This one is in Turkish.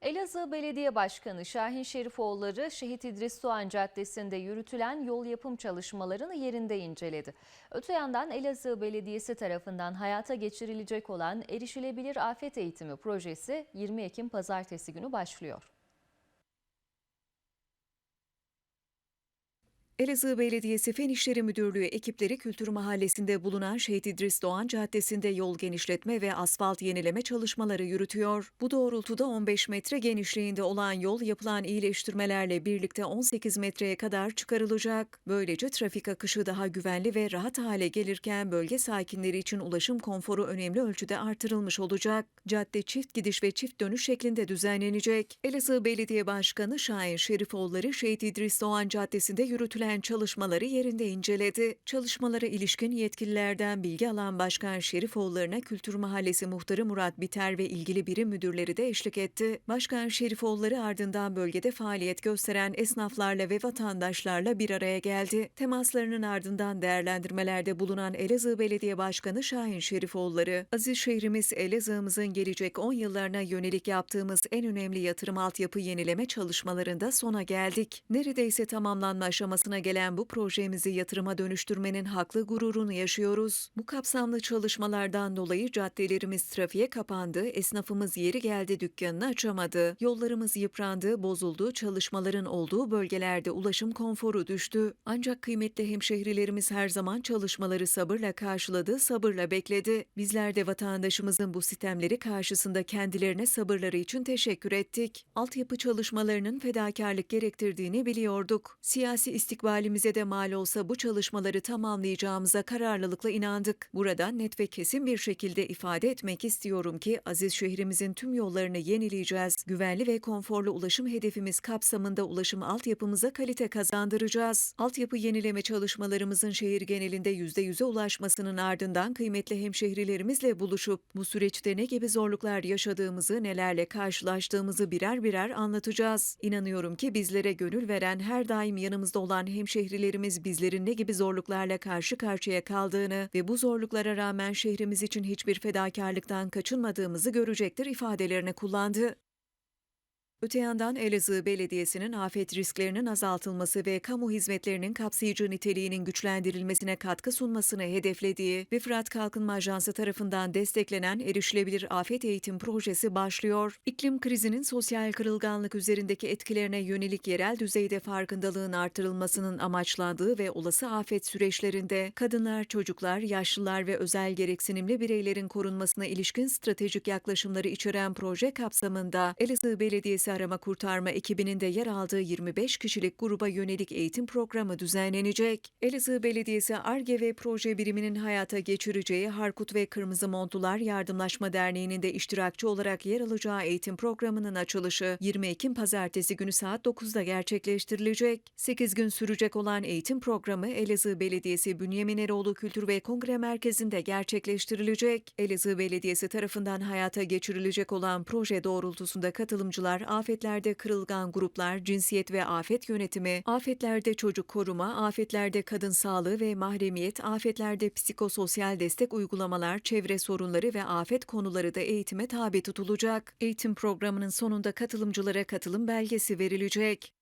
Elazığ Belediye Başkanı Şahin Şerifoğulları Şehit İdris Doğan Caddesi'nde yürütülen yol yapım çalışmalarını yerinde inceledi. Öte yandan Elazığ Belediyesi tarafından hayata geçirilecek olan Erişilebilir Afet Eğitimi projesi 20 Ekim Pazartesi günü başlıyor. Elazığ Belediyesi Fen İşleri Müdürlüğü ekipleri Kültür Mahallesi'nde bulunan Şehit İdris Doğan Caddesi'nde yol genişletme ve asfalt yenileme çalışmaları yürütüyor. Bu doğrultuda 15 metre genişliğinde olan yol yapılan iyileştirmelerle birlikte 18 metreye kadar çıkarılacak. Böylece trafik akışı daha güvenli ve rahat hale gelirken bölge sakinleri için ulaşım konforu önemli ölçüde artırılmış olacak. Cadde çift gidiş ve çift dönüş şeklinde düzenlenecek. Elazığ Belediye Başkanı Şahin Şerifoğulları Şehit İdris Doğan Caddesi'nde yürütülen çalışmaları yerinde inceledi. Çalışmalara ilişkin yetkililerden bilgi alan Başkan Şerifoğulları'na Kültür Mahallesi Muhtarı Murat Biter ve ilgili birim müdürleri de eşlik etti. Başkan Şerifoğulları ardından bölgede faaliyet gösteren esnaflarla ve vatandaşlarla bir araya geldi. Temaslarının ardından değerlendirmelerde bulunan Elazığ Belediye Başkanı Şahin Şerifoğulları, aziz şehrimiz Elazığ'ımızın gelecek 10 yıllarına yönelik yaptığımız en önemli yatırım altyapı yenileme çalışmalarında sona geldik. Neredeyse tamamlanma aşamasına gelen bu projemizi yatırıma dönüştürmenin haklı gururunu yaşıyoruz. Bu kapsamlı çalışmalardan dolayı caddelerimiz trafiğe kapandı, esnafımız yeri geldi dükkanını açamadı, yollarımız yıprandı, bozuldu, çalışmaların olduğu bölgelerde ulaşım konforu düştü. Ancak kıymetli hemşehrilerimiz her zaman çalışmaları sabırla karşıladı, sabırla bekledi. Bizler de vatandaşımızın bu sistemleri karşısında kendilerine sabırları için teşekkür ettik. Altyapı çalışmalarının fedakarlık gerektirdiğini biliyorduk. Siyasi istikbalimize de mal olsa bu çalışmaları tamamlayacağımıza kararlılıkla inandık. Buradan net ve kesin bir şekilde ifade etmek istiyorum ki aziz şehrimizin tüm yollarını yenileyeceğiz. Güvenli ve konforlu ulaşım hedefimiz kapsamında ulaşım altyapımıza kalite kazandıracağız. Altyapı yenileme çalışmalarımızın şehir genelinde %100'e ulaşmasının ardından kıymetli hemşehrilerimizle buluşup bu süreçte ne gibi zorluklar yaşadığımızı, nelerle karşılaştığımızı birer birer anlatacağız. İnanıyorum ki bizlere gönül veren her daim yanımızda olan hemşehrilerimiz bizlerin ne gibi zorluklarla karşı karşıya kaldığını ve bu zorluklara rağmen şehrimiz için hiçbir fedakarlıktan kaçınmadığımızı görecektir ifadelerini kullandı. Öte yandan Elazığ Belediyesi'nin afet risklerinin azaltılması ve kamu hizmetlerinin kapsayıcı niteliğinin güçlendirilmesine katkı sunmasını hedeflediği ve Fırat Kalkınma Ajansı tarafından desteklenen Erişilebilir Afet Eğitim Projesi başlıyor. İklim krizinin sosyal kırılganlık üzerindeki etkilerine yönelik yerel düzeyde farkındalığın artırılmasının amaçlandığı ve olası afet süreçlerinde kadınlar, çocuklar, yaşlılar ve özel gereksinimli bireylerin korunmasına ilişkin stratejik yaklaşımları içeren proje kapsamında Elazığ Belediyesi Arama Kurtarma ekibinin de yer aldığı 25 kişilik gruba yönelik eğitim programı düzenlenecek. Elazığ Belediyesi ARGE ve proje biriminin hayata geçireceği Harkut ve Kırmızı Montlular Yardımlaşma Derneği'nin de iştirakçı olarak yer alacağı eğitim programının açılışı 20 Ekim Pazartesi günü saat 9'da gerçekleştirilecek. 8 gün sürecek olan eğitim programı Elazığ Belediyesi Bünyamin Eroğlu Kültür ve Kongre Merkezi'nde gerçekleştirilecek. Elazığ Belediyesi tarafından hayata geçirilecek olan proje doğrultusunda katılımcılar afetlerde kırılgan gruplar, cinsiyet ve afet yönetimi, afetlerde çocuk koruma, afetlerde kadın sağlığı ve mahremiyet, afetlerde psikososyal destek uygulamalar, çevre sorunları ve afet konuları da eğitime tabi tutulacak. Eğitim programının sonunda katılımcılara katılım belgesi verilecek.